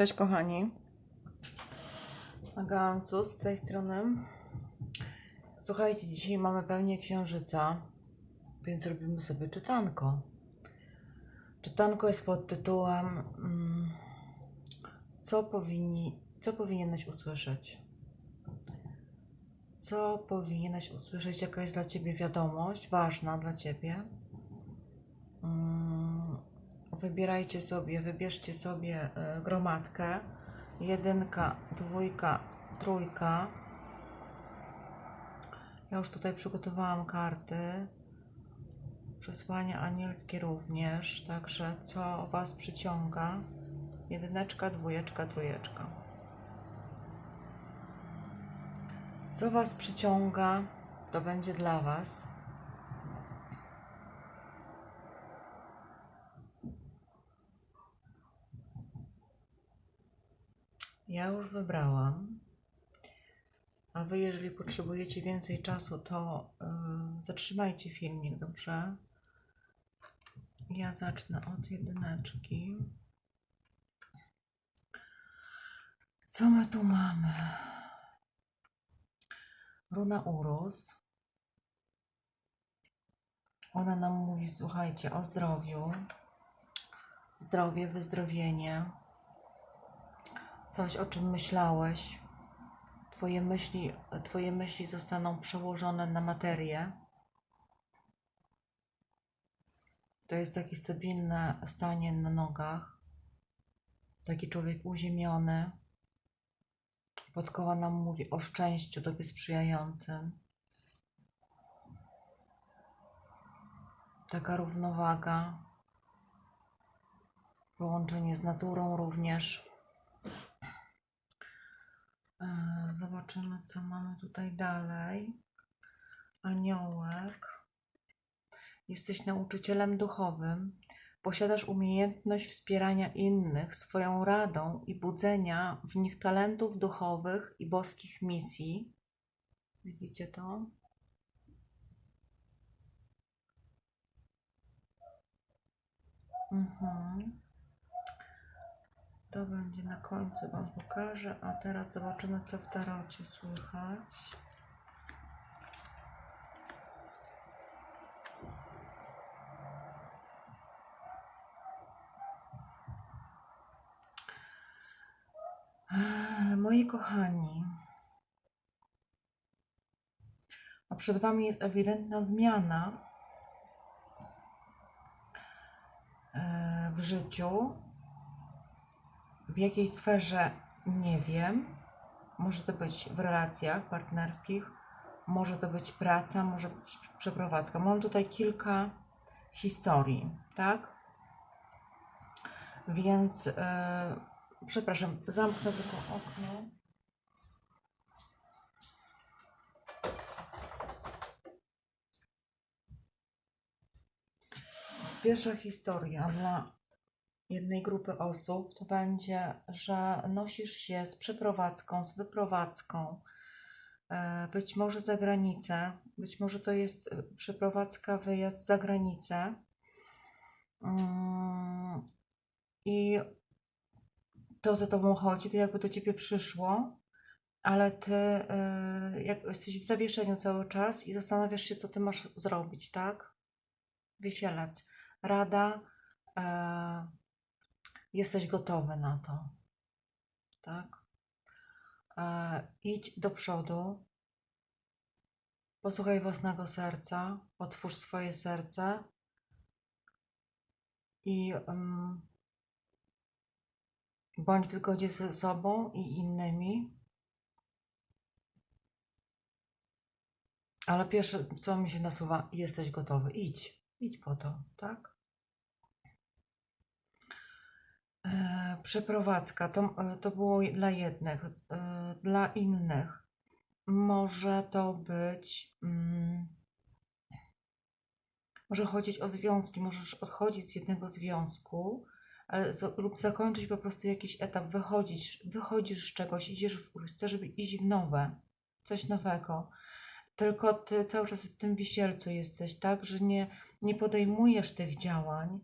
Cześć kochani. Agansu z tej strony. Słuchajcie, dzisiaj mamy pełnię księżyca, więc robimy sobie czytanko. Czytanko jest pod tytułem mm, co, powinni, co powinieneś usłyszeć? Co powinieneś usłyszeć? Jaka jest dla Ciebie wiadomość ważna dla Ciebie? Wybierajcie sobie, wybierzcie sobie e, gromadkę. Jedynka, dwójka, trójka. Ja już tutaj przygotowałam karty. Przesłania anielskie również. Także co Was przyciąga? Jedyneczka, dwójeczka, trójeczka. Co Was przyciąga, to będzie dla Was. Ja już wybrałam. A Wy, jeżeli potrzebujecie więcej czasu, to yy, zatrzymajcie filmik, dobrze? Ja zacznę od jedyneczki. Co my tu mamy? Runa Urus. Ona nam mówi, słuchajcie, o zdrowiu. Zdrowie, wyzdrowienie coś, o czym myślałeś. Twoje myśli, twoje myśli zostaną przełożone na materię. To jest takie stabilne stanie na nogach. Taki człowiek uziemiony. Podkoła nam mówi o szczęściu tobie sprzyjającym. Taka równowaga. Połączenie z naturą również. E, Zobaczymy, co mamy tutaj dalej. Aniołek. Jesteś nauczycielem duchowym. Posiadasz umiejętność wspierania innych swoją radą i budzenia w nich talentów duchowych i boskich misji. Widzicie to? Mhm. To będzie na końcu Wam pokażę, a teraz zobaczymy, co w tarocie słychać. Eee, Moi kochani, a przed Wami jest ewidentna zmiana eee, w życiu w jakiej sferze nie wiem. Może to być w relacjach partnerskich, może to być praca, może być przeprowadzka. Mam tutaj kilka historii, tak? Więc e, przepraszam, zamknę tylko okno. Pierwsza historia dla jednej grupy osób, to będzie, że nosisz się z przeprowadzką, z wyprowadzką, e, być może za granicę, być może to jest e, przeprowadzka, wyjazd za granicę. Mm, I to za tobą chodzi, to jakby do ciebie przyszło, ale ty e, jak jesteś w zawieszeniu cały czas i zastanawiasz się, co ty masz zrobić, tak? Wisielec. Rada. Jesteś gotowy na to. Tak? E, idź do przodu. Posłuchaj własnego serca, otwórz swoje serce i mm, bądź w zgodzie ze sobą i innymi. Ale pierwsze, co mi się nasuwa, jesteś gotowy. Idź, idź po to, tak? Przeprowadzka to, e, to było dla jednych, e, dla innych może to być, mm, może chodzić o związki, możesz odchodzić z jednego związku ale, z- lub zakończyć po prostu jakiś etap, wychodzisz, wychodzisz z czegoś, idziesz, w, chcesz iść w nowe, coś nowego. Tylko ty cały czas w tym wisielcu jesteś, tak, że nie, nie podejmujesz tych działań,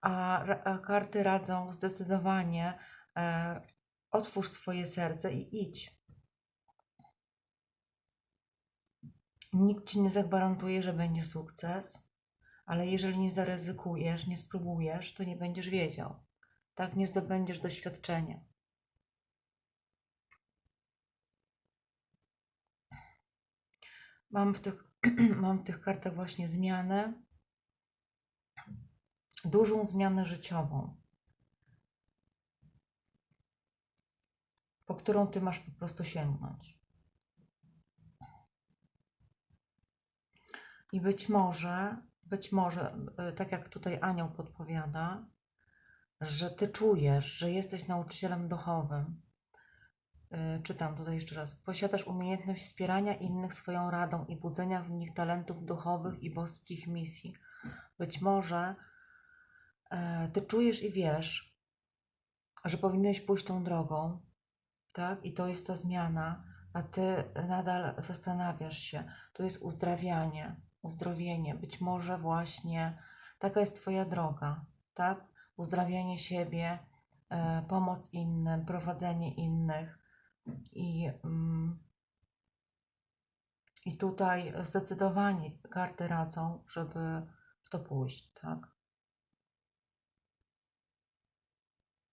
a, karty radzą zdecydowanie e, otwórz swoje serce i idź. Nikt ci nie zagwarantuje, że będzie sukces, ale jeżeli nie zaryzykujesz, nie spróbujesz, to nie będziesz wiedział. Tak nie zdobędziesz doświadczenia. Mam w tych, mam w tych kartach właśnie zmianę, dużą zmianę życiową, po którą ty masz po prostu sięgnąć. I być może, być może, y, tak jak tutaj anioł podpowiada, że ty czujesz, że jesteś nauczycielem duchowym. Y, Czytam tutaj jeszcze raz. Posiadasz umiejętność wspierania innych swoją radą i budzenia w nich talentów duchowych i boskich misji. Być może ty czujesz i wiesz, że powinieneś pójść tą drogą, tak? I to jest ta zmiana, a ty nadal zastanawiasz się. To jest uzdrawianie, uzdrowienie. Być może właśnie taka jest twoja droga, tak? Uzdrawianie siebie, e, pomoc innym, prowadzenie innych. I, mm, I tutaj zdecydowanie karty radzą, żeby w to pójść, tak?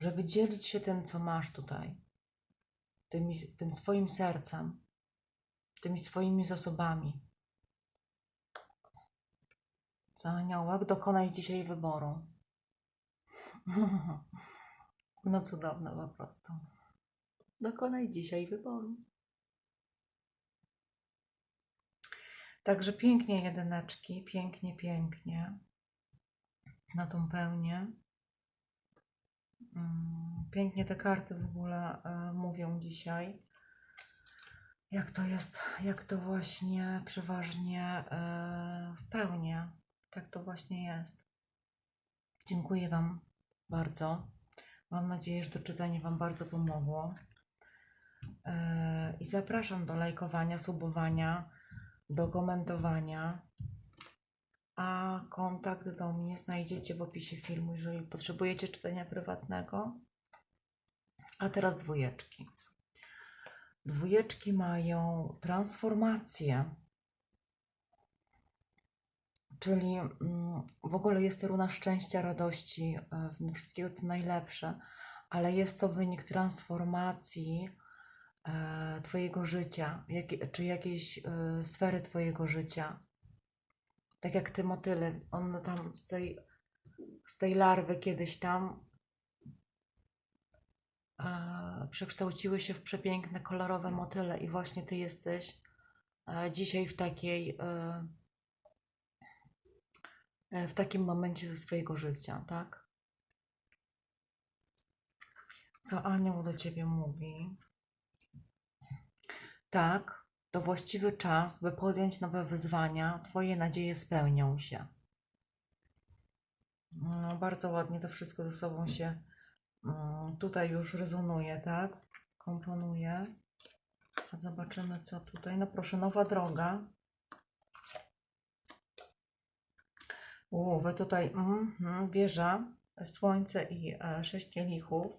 Żeby dzielić się tym, co masz tutaj, tymi, tym swoim sercem, tymi swoimi zasobami. Co aniołek, dokonaj dzisiaj wyboru. No cudowne po prostu. Dokonaj dzisiaj wyboru. Także pięknie jedyneczki, pięknie, pięknie. Na tą pełnię. Pięknie te karty w ogóle e, mówią dzisiaj. Jak to jest, jak to właśnie przeważnie e, w pełni. Tak to właśnie jest. Dziękuję Wam bardzo. Mam nadzieję, że to czytanie Wam bardzo pomogło. E, I zapraszam do lajkowania, subowania, do komentowania. A kontakt do mnie znajdziecie w opisie filmu, jeżeli potrzebujecie czytania prywatnego. A teraz dwójeczki. Dwójeczki mają transformację. Czyli mm, w ogóle jest to runa szczęścia, radości, e, wszystkiego co najlepsze, ale jest to wynik transformacji e, Twojego życia, czy jakiejś e, sfery Twojego życia. Tak jak te motyle, one tam z tej, z tej larwy kiedyś tam przekształciły się w przepiękne, kolorowe motyle i właśnie Ty jesteś dzisiaj w takiej e, e, w takim momencie ze swojego życia, tak? Co anioł do Ciebie mówi? Tak, to właściwy czas, by podjąć nowe wyzwania. Twoje nadzieje spełnią się. No, bardzo ładnie to wszystko ze sobą się tutaj już rezonuje, tak? Komponuje. Zobaczymy, co tutaj. No proszę, nowa droga. U, wy tutaj mhm, wieża, słońce i e, sześć kielichów.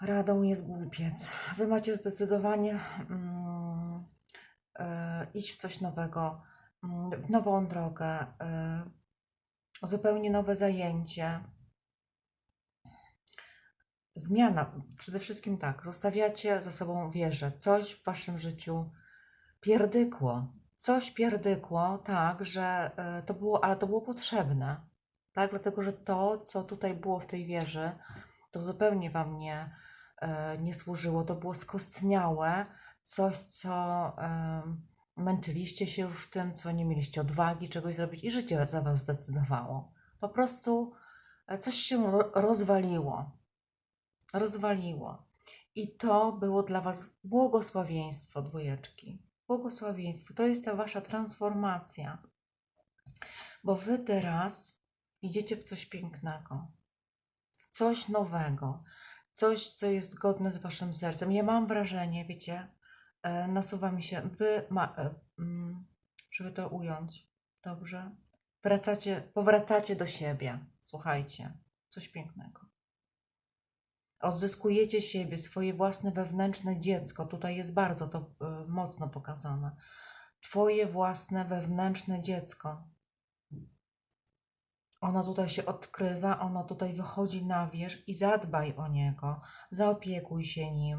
Radą jest głupiec. Wy macie zdecydowanie mm, e, iść w coś nowego, mm, nową drogę, e, zupełnie nowe zajęcie. Zmiana, przede wszystkim tak, zostawiacie za sobą wieżę, coś w waszym życiu pierdykło, coś pierdykło, tak, że e, to było, ale to było potrzebne, tak, dlatego, że to, co tutaj było w tej wieży, to zupełnie wam nie, e, nie służyło, to było skostniałe, coś, co e, męczyliście się już w tym, co nie mieliście odwagi czegoś zrobić i życie za was zdecydowało. Po prostu coś się ro- rozwaliło. Rozwaliło. I to było dla was błogosławieństwo, dwójeczki. Błogosławieństwo. To jest ta wasza transformacja. Bo wy teraz idziecie w coś pięknego, w coś nowego, coś, co jest zgodne z waszym sercem. Ja mam wrażenie, wiecie, e, nasuwa mi się, wy, ma, e, mm, żeby to ująć, dobrze? Wracacie, powracacie do siebie. Słuchajcie, coś pięknego. Odzyskujecie siebie, swoje własne wewnętrzne dziecko. Tutaj jest bardzo to y, mocno pokazane. Twoje własne wewnętrzne dziecko. Ono tutaj się odkrywa, ono tutaj wychodzi na wierzch i zadbaj o niego, zaopiekuj się nim.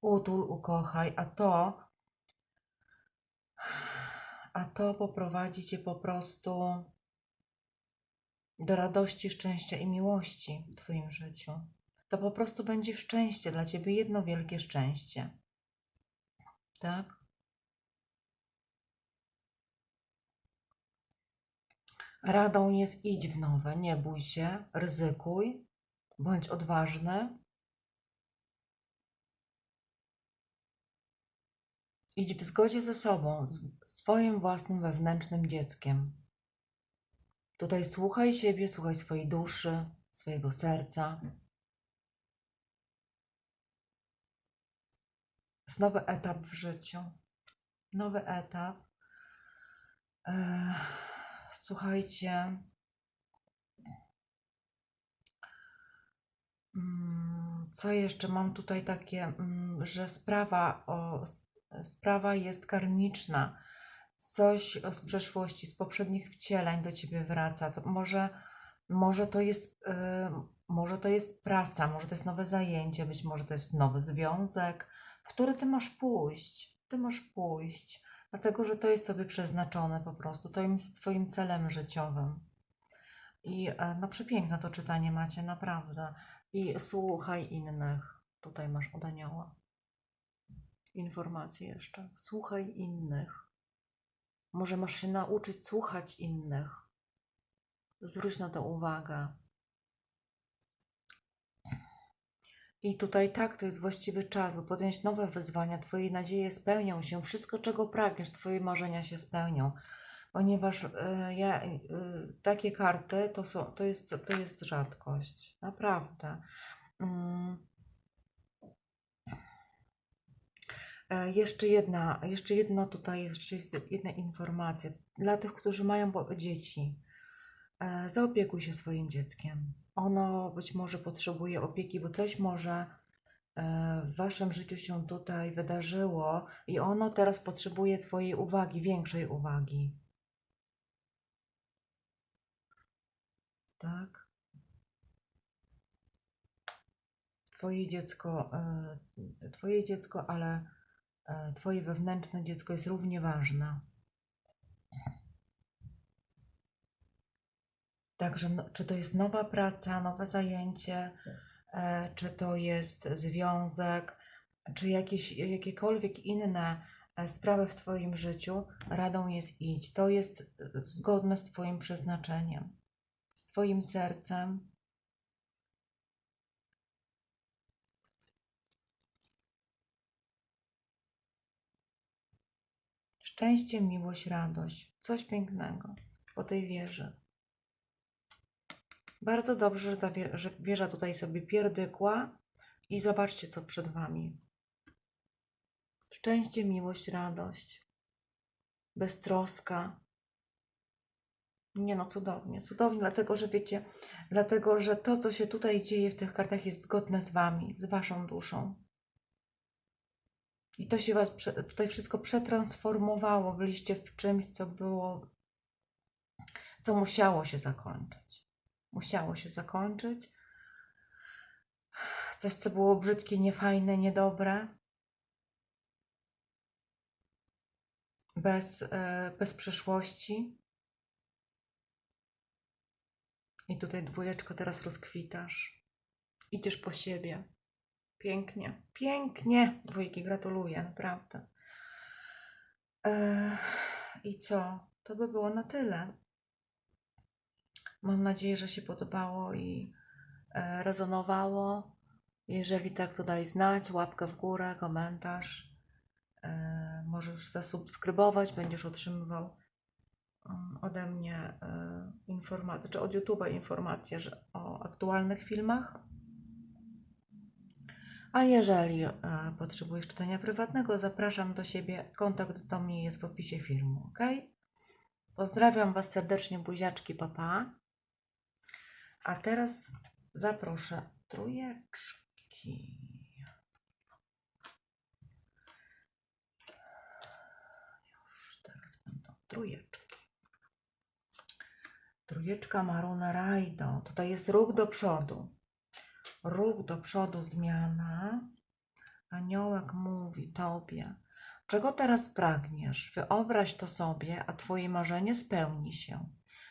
Utul, ukochaj, a to, a to poprowadzi cię po prostu do radości, szczęścia i miłości w Twoim życiu. To po prostu będzie szczęście dla Ciebie, jedno wielkie szczęście. Tak? Radą jest idź w nowe, nie bój się, ryzykuj, bądź odważny. Idź w zgodzie ze sobą, z swoim własnym wewnętrznym dzieckiem. Tutaj słuchaj siebie, słuchaj swojej duszy, swojego serca. Jest nowy etap w życiu. Nowy etap. Słuchajcie. Mm, Co jeszcze mam tutaj takie, mm, że sprawa, o, sprawa jest karmiczna coś z przeszłości, z poprzednich wcieleń do ciebie wraca. To może, może, to jest, y, może to jest praca, może to jest nowe zajęcie, być może to jest nowy związek, w który ty masz pójść. Ty masz pójść, dlatego że to jest tobie przeznaczone po prostu, to jest twoim celem życiowym. I e, no przepiękne to czytanie macie, naprawdę. I słuchaj innych. Tutaj masz od anioła. Informacje jeszcze. Słuchaj innych. Może masz się nauczyć słuchać innych. Zwróć na to uwagę. I tutaj tak, to jest właściwy czas, by podjąć nowe wyzwania. Twoje nadzieje spełnią się. Wszystko, czego pragniesz, Twoje marzenia się spełnią. Ponieważ e, ja, e, takie karty to, są, to, jest, to jest rzadkość. Naprawdę. Mm. E, Jeszcze jedna, jeszcze jedno tutaj, jeszcze jest jedna informacja. Dla tych, którzy mają dzieci, e, zaopiekuj się swoim dzieckiem. Ono być może potrzebuje opieki, bo coś może e, w waszym życiu się tutaj wydarzyło i ono teraz potrzebuje twojej uwagi, większej uwagi. Tak? Twoje dziecko, e, twoje dziecko, ale e, twoje wewnętrzne dziecko jest równie ważne. Także, no, czy to jest nowa praca, nowe zajęcie, e, czy to jest związek, czy jakieś, jakiekolwiek inne e, sprawy w Twoim życiu, radą jest idź. To jest e, zgodne z Twoim przeznaczeniem, z Twoim sercem. Szczęście, miłość, radość. Coś pięknego po tej wieży. Bardzo dobrze, że ta wie, że wieża tutaj sobie pierdykła i zobaczcie, co przed Wami. Szczęście, miłość, radość, beztroska. Nie no, cudownie, cudownie, dlatego że wiecie, dlatego że to, co się tutaj dzieje w tych kartach, jest zgodne z Wami, z Waszą duszą. I to się Was tutaj wszystko przetransformowało. Byliście w czymś, co było, co musiało się zakończyć. Musiało się zakończyć. Coś, co było brzydkie, niefajne, niedobre. Bez, e, bez przyszłości. I tutaj dwójeczko teraz rozkwitasz. Idziesz po siebie. Pięknie, pięknie. Dwójki, gratuluję, naprawdę. E, I co? To by było na tyle. Mam nadzieję, że się podobało i e, rezonowało. Jeżeli tak, to daj znać, łapkę w górę, komentarz. E, możesz zasubskrybować, będziesz otrzymywał mm, ode mnie informacje, czy od YouTube'a informacje że o aktualnych filmach. A jeżeli e, potrzebujesz czytania prywatnego, zapraszam do siebie. Kontakt do mnie jest w opisie filmu, ok? Pozdrawiam Was serdecznie, buziaczki, papa. A teraz zaproszę trójeczki. Już teraz będą trójeczki. Trójeczka Maruna Rajdo. Tutaj jest ruch do przodu. Ruch do przodu, zmiana. Aniołek mówi tobie, czego teraz pragniesz? Wyobraź to sobie, a twoje marzenie spełni się.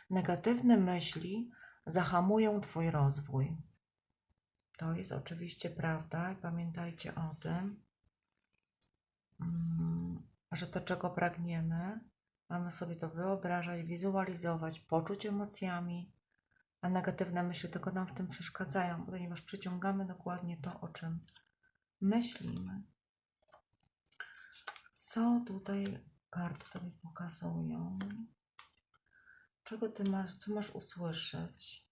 Negatywne myśli zahamują twój rozwój. To jest oczywiście prawda i pamiętajcie o tym, mm, że to, czego pragniemy, mamy sobie to wyobrażać, wizualizować, poczuć emocjami, a negatywne myśli tylko nam w tym przeszkadzają, ponieważ przyciągamy dokładnie to, o czym myślimy. Co tutaj karty tobie pokazują? Czego ty masz, co masz usłyszeć?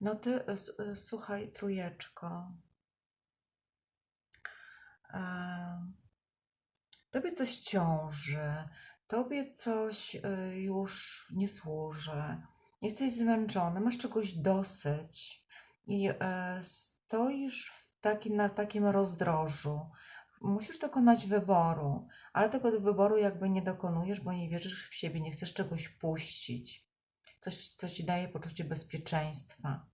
No ty, y, y, słuchaj, trójeczko. Em, Tobie coś ciąży, tobie coś y, już nie służy, jesteś zmęczony, masz czegoś dosyć i e, stoisz w taki, na takim rozdrożu. Musisz dokonać wyboru, ale tego wyboru jakby nie dokonujesz, bo nie wierzysz w siebie, nie chcesz czegoś puścić. Coś, co ci daje poczucie bezpieczeństwa.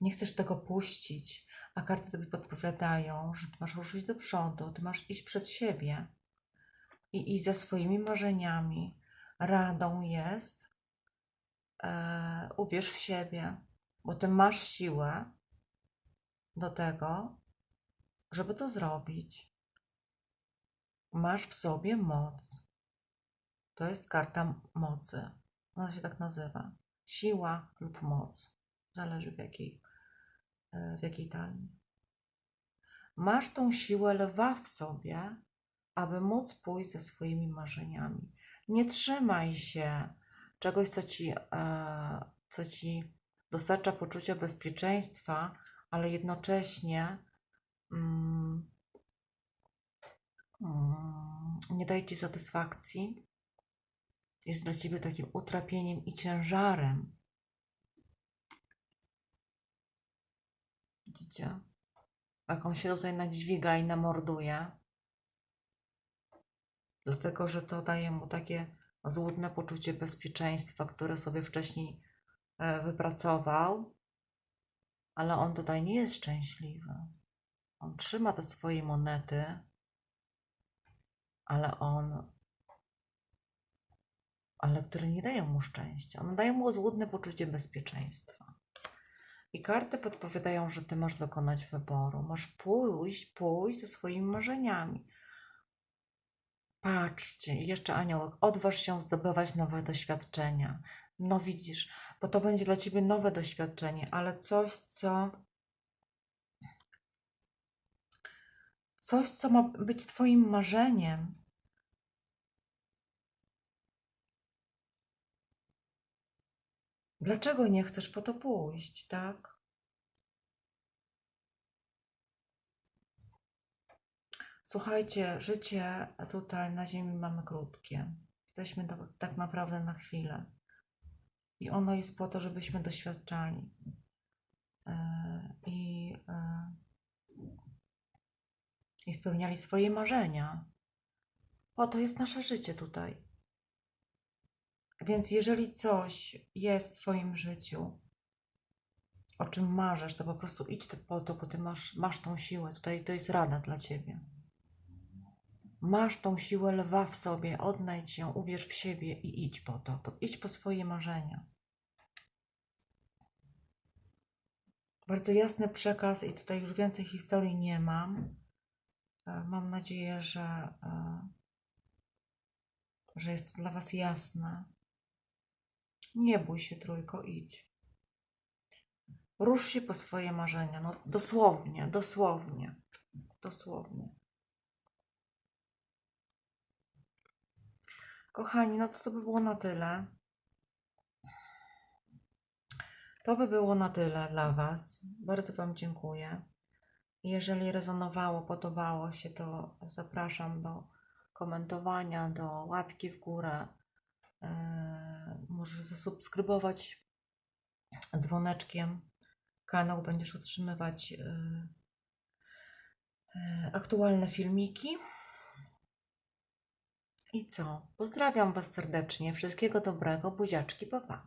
Nie chcesz tego puścić, a karty tobie podpowiadają, że ty masz ruszyć do przodu, ty masz iść przed siebie i iść za swoimi marzeniami. Radą jest, e, uwierz w siebie, bo ty masz siłę do tego, żeby to zrobić. Masz w sobie moc. To jest karta mocy. Ona się tak nazywa. Siła lub moc. Zależy w jakiej, e, w jakiej talii. Masz tą siłę lwa w sobie, aby móc pójść ze swoimi marzeniami. Nie trzymaj się czegoś, co ci, e, co ci dostarcza poczucia bezpieczeństwa, ale jednocześnie mm, mm, nie daje ci satysfakcji. Jest dla ciebie takim utrapieniem i ciężarem. Widzicie? Jak on się tutaj nadźwiga i namorduje. Dlatego, że to daje mu takie złudne poczucie bezpieczeństwa, które sobie wcześniej e, wypracował, ale on tutaj nie jest szczęśliwy. On trzyma te swoje monety, ale on, ale które nie dają mu szczęścia. One dają mu złudne poczucie bezpieczeństwa. I karty podpowiadają, że ty masz dokonać wyboru. Masz pójść, pójść ze swoimi marzeniami. Patrzcie, jeszcze aniołek, odważ się zdobywać nowe doświadczenia. No widzisz, bo to będzie dla ciebie nowe doświadczenie, ale coś, co. Coś, co ma być twoim marzeniem. Dlaczego nie chcesz po to pójść, tak? Słuchajcie, życie tutaj na Ziemi mamy krótkie. Jesteśmy do, tak naprawdę na chwilę. I ono jest po to, żebyśmy doświadczali. E, I, e, I spełniali swoje marzenia. Po to jest nasze życie tutaj. Więc jeżeli coś jest w Twoim życiu, o czym marzysz, to po prostu idź po to, bo Ty masz, masz tą siłę. Tutaj to jest rada dla Ciebie. Masz tą siłę lwa w sobie, odnajdź ją, uwierz w siebie i idź po to. Idź po swoje marzenia. Bardzo jasny przekaz i tutaj już więcej historii nie mam. E, Mam nadzieję, że, e, że jest to dla Was jasne. Nie bój się, trójko, idź. Rusz się po swoje marzenia. No dosłownie, dosłownie, dosłownie. Kochani, no to to by było na tyle. To by było na tyle dla Was. Bardzo Wam dziękuję. Jeżeli rezonowało, podobało się, to zapraszam do komentowania, do łapki w górę, E, Możesz zasubskrybować dzwoneczkiem kanał, będziesz otrzymywać e, e, aktualne filmiki. I co? Pozdrawiam Was serdecznie. Wszystkiego dobrego. Buziaczki, pa pa.